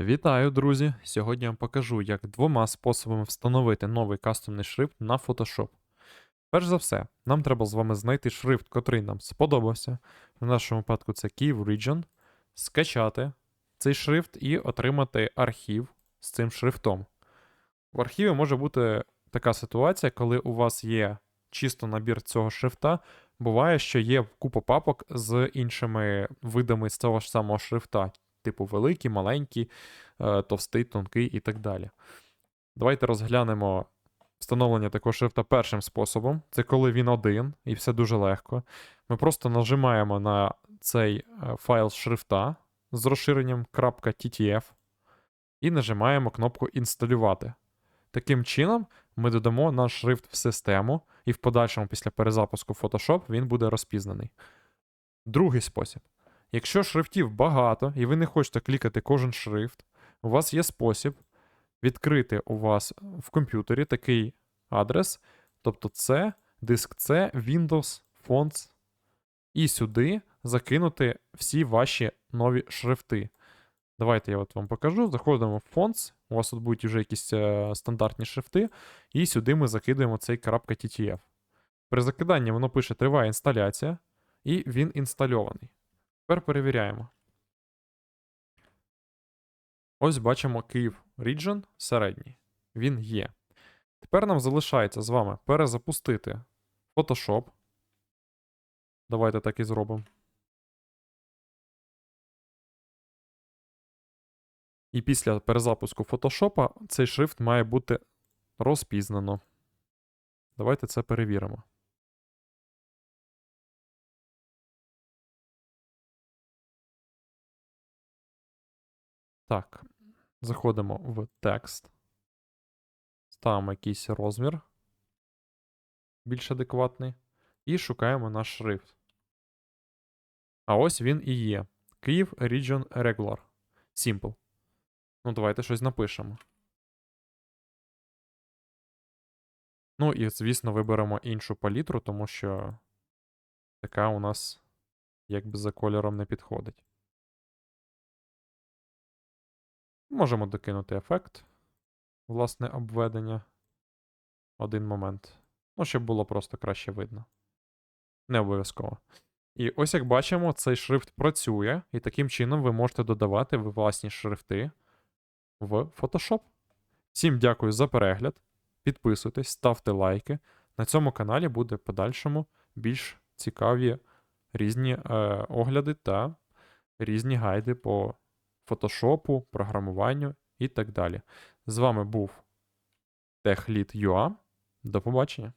Вітаю, друзі! Сьогодні я вам покажу, як двома способами встановити новий кастомний шрифт на Photoshop. Перш за все, нам треба з вами знайти шрифт, котрий нам сподобався. В нашому випадку це Kyiv Region, скачати цей шрифт і отримати архів з цим шрифтом. В архіві може бути така ситуація, коли у вас є чисто набір цього шрифта. Буває, що є купа папок з іншими видами з цього ж самого шрифта, типу великий, маленький, е, товстий, тонкий і так далі. Давайте розглянемо встановлення такого шрифта першим способом. Це коли він один, і все дуже легко. Ми просто нажимаємо на цей е, файл шрифта з розширенням .ttf і нажимаємо кнопку інсталювати. Таким чином, ми додамо наш шрифт в систему, і в подальшому, після перезапуску Photoshop, він буде розпізнаний. Другий спосіб. Якщо шрифтів багато, і ви не хочете клікати кожен шрифт, у вас є спосіб відкрити у вас в комп'ютері такий адрес, тобто це диск C, Windows, Fonts, і сюди закинути всі ваші нові шрифти. Давайте я от вам покажу. Заходимо в Fonts, у вас тут будуть вже якісь е, стандартні шрифти, і сюди ми закидуємо цей .ttf. При закиданні воно пише триває інсталяція, і він інстальований. Тепер перевіряємо. Ось бачимо Київ Region середній. Він є. Тепер нам залишається з вами перезапустити Photoshop. Давайте так і зробимо. І після перезапуску Photoshop цей шрифт має бути розпізнано. Давайте це перевіримо. Так, заходимо в текст. Ставимо якийсь розмір більш адекватний. І шукаємо наш шрифт. А ось він і є. Київ Region Regular. Simple. Ну, давайте щось напишемо. Ну і, звісно, виберемо іншу палітру, тому що така у нас якби за кольором не підходить. Можемо докинути ефект, власне, обведення. Один момент. Ну, щоб було просто краще видно. Не обов'язково. І ось як бачимо, цей шрифт працює, і таким чином ви можете додавати власні шрифти в Photoshop. Всім дякую за перегляд. Підписуйтесь, ставте лайки. На цьому каналі буде в подальшому більш цікаві різні е, огляди та різні гайди по фотошопу, програмуванню і так далі. З вами був TechLead.ua. До побачення.